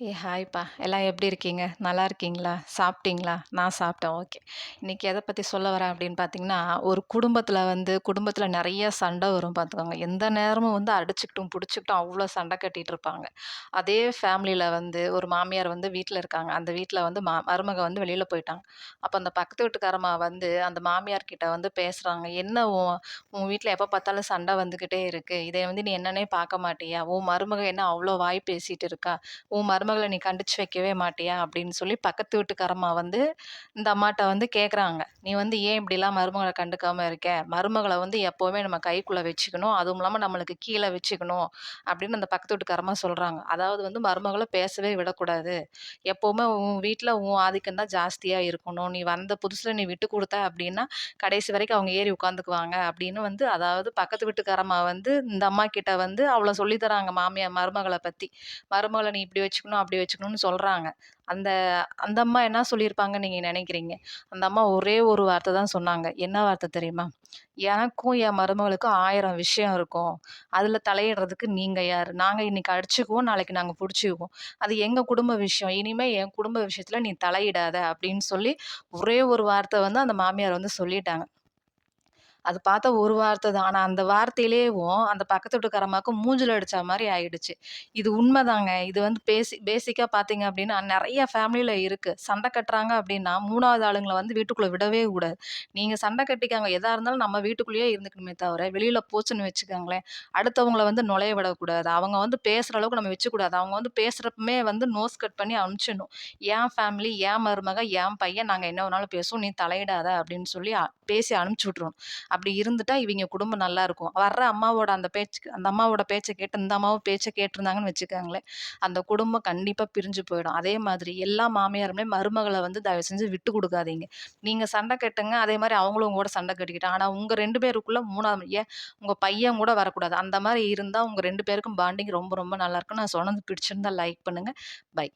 ஏ ஹாய்ப்பா எல்லாம் எப்படி இருக்கீங்க? நல்லா இருக்கீங்களா? சாப்பிட்டீங்களா? நான் சாப்பிட்டேன். ஓகே. இன்றைக்கி எதை பற்றி சொல்ல வரேன் அப்படின்னு பார்த்தீங்கன்னா ஒரு குடும்பத்தில் வந்து குடும்பத்தில் நிறைய சண்டை வரும் பார்த்துக்கோங்க எந்த நேரமும் வந்து அடிச்சுக்கிட்டும் பிடிச்சிக்கிட்டும் அவ்வளோ சண்டை கட்டிகிட்டு இருப்பாங்க. அதே ஃபேமிலியில் வந்து ஒரு மாமியார் வந்து வீட்டில் இருக்காங்க. அந்த வீட்டில் வந்து மா மருமக வந்து வெளியில் போயிட்டாங்க. அப்போ அந்த பக்கத்து வீட்டுக்காரம்மா வந்து அந்த மாமியார் கிட்ட வந்து பேசுகிறாங்க என்ன உன் உன் வீட்டில் எப்போ பார்த்தாலும் சண்டை வந்துக்கிட்டே இருக்குது இதை வந்து நீ என்னன்னே பார்க்க மாட்டியா? உன் மருமக என்ன அவ்வளோ வாய் பேசிகிட்டு இருக்கா? உன் மருமக மருமகளை நீ கண்டிச்சு வைக்கவே மாட்டியா? அப்படின்னு சொல்லி பக்கத்து வீட்டுக்காரம்மா வந்து இந்த அம்மாட்ட வந்து கேட்குறாங்க நீ வந்து ஏன் இப்படிலாம் மருமகளை கண்டுக்காமல் இருக்க? மருமகளை வந்து எப்போவுமே நம்ம கைக்குள்ளே வச்சுக்கணும். அதுவும் இல்லாமல் நம்மளுக்கு கீழே வச்சுக்கணும். அப்படின்னு அந்த பக்கத்து வீட்டுக்காரம்மா சொல்கிறாங்க அதாவது வந்து மருமகளை பேசவே விடக்கூடாது. எப்போவுமே உன் வீட்டில் உன் ஆதிக்கம் தான் ஜாஸ்தியாக இருக்கணும். நீ வந்த புதுசில் நீ விட்டு கொடுத்த அப்படின்னா கடைசி வரைக்கும் அவங்க ஏறி உட்காந்துக்குவாங்க அப்படின்னு வந்து அதாவது பக்கத்து வீட்டுக்காரம்மா வந்து இந்த அம்மா கிட்ட வந்து அவ்வளோ சொல்லித்தராங்க மாமியார் மருமகளை பற்றி மருமகளை நீ இப்படி வச்சுக்கணும். அப்படி வச்சுக்கணும்னு சொல்கிறாங்க அந்த அந்த அம்மா என்ன சொல்லியிருப்பாங்கன்னு நீங்கள் நினைக்கிறீங்க? அந்த அம்மா ஒரே ஒரு வார்த்தை தான் சொன்னாங்க. என்ன வார்த்தை தெரியுமா? எனக்கும் என் மருமகளுக்கும் ஆயிரம் விஷயம் இருக்கும். அதில் தலையிடுறதுக்கு நீங்கள் யார்? நாங்கள் இன்றைக்கி அடிச்சுக்குவோம் நாளைக்கு நாங்கள் பிடிச்சிக்குவோம். அது எங்கள் குடும்ப விஷயம். இனிமேல் என் குடும்ப விஷயத்தில் நீ தலையிடாத. அப்படின்னு சொல்லி ஒரே ஒரு வார்த்தை வந்து அந்த மாமியார் வந்து சொல்லிட்டாங்க. அது பார்த்தா ஒரு வார்த்தை தான். ஆனால் அந்த வார்த்தையிலேவும் அந்த பக்கத்து வீட்டுக்காரம்மாவுக்கு மூஞ்சில் அடித்த மாதிரி ஆயிடுச்சு. இது உண்மைதாங்க. இது வந்து பேசி பேசிக்காக பார்த்தீங்க அப்படின்னா நிறைய ஃபேமிலியில் இருக்குது சண்டை கட்டுறாங்க அப்படின்னா மூணாவது ஆளுங்களை வந்து வீட்டுக்குள்ளே விடவே கூடாது. நீங்கள் சண்டை கட்டிக்காங்க. எதாக இருந்தாலும் நம்ம வீட்டுக்குள்ளேயே இருந்துக்கணுமே தவிர வெளியில் போச்சுன்னு வச்சுக்கோங்களேன். அடுத்தவங்கள வந்து நுழைய விடக்கூடாது. அவங்க வந்து பேசுகிற அளவுக்கு நம்ம வச்சுக்கூடாது. அவங்க வந்து பேசுகிறப்பமே வந்து நோஸ் கட் பண்ணி அனுப்பிச்சிடணும். என் ஃபேமிலி என் மருமக? என் பையன்? நாங்கள் என்ன வேணாலும் பேசுவோம். நீ தலையிடாத அப்படின்னு சொல்லி பேசி அனுப்பிச்சி விட்ருணும் அப்படி இருந்துட்டா இவங்க குடும்பம் நல்லா இருக்கும். வர்ற அம்மாவோட அந்த பேச்சு அந்த அம்மாவோட பேச்சை கேட்டு இந்த அம்மாவும் பேச்சை கேட்டிருந்தாங்கன்னு வச்சுக்கோங்களேன் அந்த குடும்பம் கண்டிப்பாக பிரிஞ்சு போயிடும். அதே மாதிரி எல்லா மாமியாருமே மருமகளை வந்து தயவு செஞ்சு விட்டு கொடுக்காதீங்க. நீங்கள் சண்டை கட்டுங்க அதே மாதிரி அவங்களும் கூட சண்டை கட்டிக்கிட்டாங்க ஆனால் உங்கள் ரெண்டு பேருக்குள்ளே மூணாவது ஏன் உங்கள் பையன் கூட வரக்கூடாது. அந்த மாதிரி இருந்தால் உங்கள் ரெண்டு பேருக்கும் பாண்டிங் ரொம்ப ரொம்ப நல்லா இருக்கும். நான் சொன்னது பிடிச்சிருந்தா லைக் பண்ணுங்கள் பை